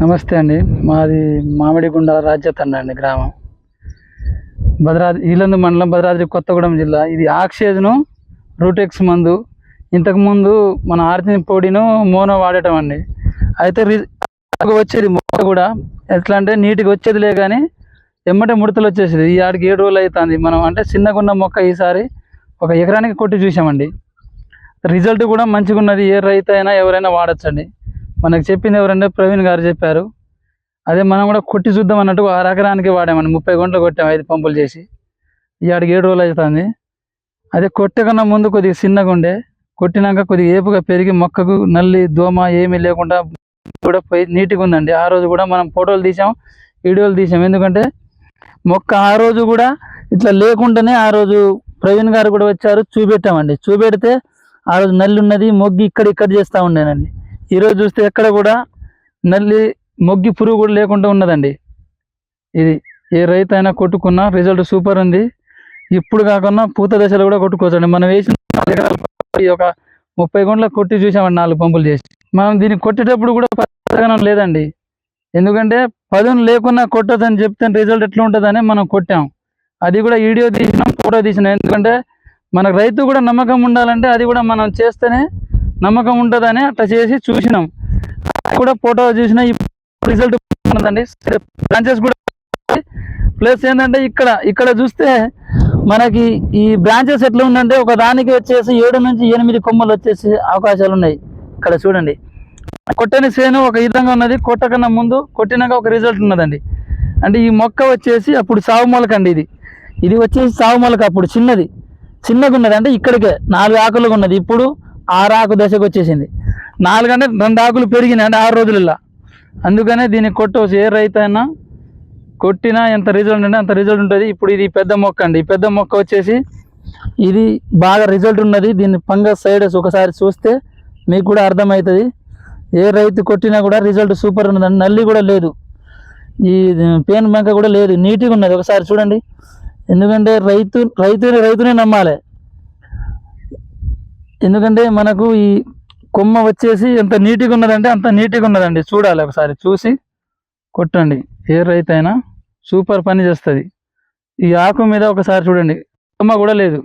నమస్తే అండి. మాది మామిడిగుండ రాజ్యతండ అండి గ్రామం. భద్రాద్రి ఈలందు మండలం భద్రాద్రి కొత్తగూడెం జిల్లా. ఇది ఆక్సిజను రూటెక్స్ మందు. ఇంతకుముందు మన ఆర్తిని పొడిను మోనో వాడటం అండి. అయితే రి వచ్చేది మొక్క కూడా. ఎట్లా అంటే నీటికి వచ్చేదిలే కానీ ఎమ్మటే ముడతలు వచ్చేసేది. ఈ ఆడికి ఏడు రోజులు అవుతుంది మనం అంటే చిన్నగున్న మొక్క ఈసారి ఒక ఎకరానికి కొట్టి చూసామండి. రిజల్ట్ కూడా మంచిగా ఉన్నది. ఏ రైతు అయినా ఎవరైనా వాడచ్చండి. మనకు చెప్పింది ఎవరంటే ప్రవీణ్ గారు చెప్పారు. అదే మనం కూడా కొట్టి చూద్దాం అన్నట్టు ఆ ఎకరానికి వాడామండి. ముప్పై గంటలు కొట్టాం ఐదు పంపులు చేసి. ఈ ఆడికి ఏడు రోజులు అవుతుంది అదే కొట్టకన్నా ముందు కొద్దిగా చిన్నగా ఉండే. కొట్టినాక కొద్దిగా ఏపుగా పెరిగి మొక్కకు నల్లి దోమ ఏమీ లేకుండా కూడా పోయి నీట్గా ఉందండి. ఆ రోజు కూడా మనం ఫోటోలు తీసాం వీడియోలు తీసాం. ఎందుకంటే మొక్క ఆ రోజు కూడా ఇట్లా లేకుండానే ఆ రోజు ప్రవీణ్ గారు కూడా వచ్చారు చూపెట్టామండి. చూపెడితే ఆ రోజు నల్లి ఉన్నది మొగ్గి ఇక్కడ ఇక్కడ చేస్తూ ఉండేనండి. ఈరోజు చూస్తే ఎక్కడ కూడా నల్లి మొగ్గి పురుగు కూడా లేకుండా ఉన్నదండి. ఇది ఏ రైతు అయినా కొట్టుకున్నా రిజల్ట్ సూపర్ ఉంది. ఇప్పుడు కాకుండా పూత దశలో కూడా కొట్టుకోవచ్చండి. మనం వేసిన ఒక ముప్పై గుంటలకు కొట్టి చూసామండి నాలుగు పంపులు చేసి. మనం దీన్ని కొట్టేటప్పుడు కూడా పచ్చదనం లేదండి. ఎందుకంటే పదును లేకున్నా కొట్టదని చెప్తే రిజల్ట్ ఎట్లా ఉంటుందని మనం కొట్టాం. అది కూడా వీడియో తీసినాం ఫోటో తీసినాం. ఎందుకంటే మనకు రైతు కూడా నమ్మకం ఉండాలంటే అది కూడా మనం చేస్తేనే నమ్మకం ఉంటుందని అట్లా చేసి చూసినాం. అది కూడా ఫోటో చూసినా రిజల్ట్ ఉన్నదండి బ్రాంచెస్ కూడా ప్లస్ ఏంటంటే ఇక్కడ ఇక్కడ చూస్తే మనకి ఈ బ్రాంచెస్ ఎట్లా ఉందంటే ఒక దానికి వచ్చేసి ఏడు నుంచి ఎనిమిది కొమ్మలు వచ్చేసి అవకాశాలు ఉన్నాయి. ఇక్కడ చూడండి. కొట్టని సేను ఒక విధంగా ఉన్నది కొట్టకన్నా ముందు కొట్టినాక ఒక రిజల్ట్ ఉన్నదండి. అంటే ఈ మొక్క వచ్చేసి అప్పుడు సాగు మొలక అండి ఇది. ఇది వచ్చేసి సాగు మొలక అప్పుడు చిన్నది. చిన్నగా ఉన్నది అంటే ఇక్కడికే నాలుగు ఆకులుగా ఉన్నది. ఇప్పుడు ఆరు ఆకు దశకు వచ్చేసింది. నాలుగు అంటే రెండు ఆకులు పెరిగినాయి అంటే ఆరు రోజులలో అందుకనే దీన్ని కొట్టవచ్చు ఏ రైతు అయినా కొట్టినా ఎంత రిజల్ట్ ఉంటే అంత రిజల్ట్ ఉంటుంది. ఇప్పుడు ఇది పెద్ద మొక్క అండి. ఈ పెద్ద మొక్క వచ్చేసి ఇది బాగా రిజల్ట్ ఉన్నది. దీన్ని ఫంగస్ సైడెస్ ఒకసారి చూస్తే మీకు కూడా అర్థమవుతుంది. ఏ రైతు కొట్టినా కూడా రిజల్ట్ సూపర్ ఉన్నదండి నల్లి కూడా లేదు. ఈ పేను బంక కూడా లేదు. నీట్గా ఉన్నది. ఒకసారి చూడండి. ఎందుకంటే రైతు రైతుని రైతునే నమ్మాలి. ఎందుకంటే మనకు ఈ కొమ్మ వచ్చేసి ఎంత నీట్గా ఉన్నదంటే అంత నీట్గా ఉన్నదండి. చూడాలి ఒకసారి. చూసి కొట్టండి. ఏ రైతు అయినా సూపర్ పని చేస్తుంది. ఈ ఆకు మీద ఒకసారి చూడండి. కొమ్మ కూడా లేదు.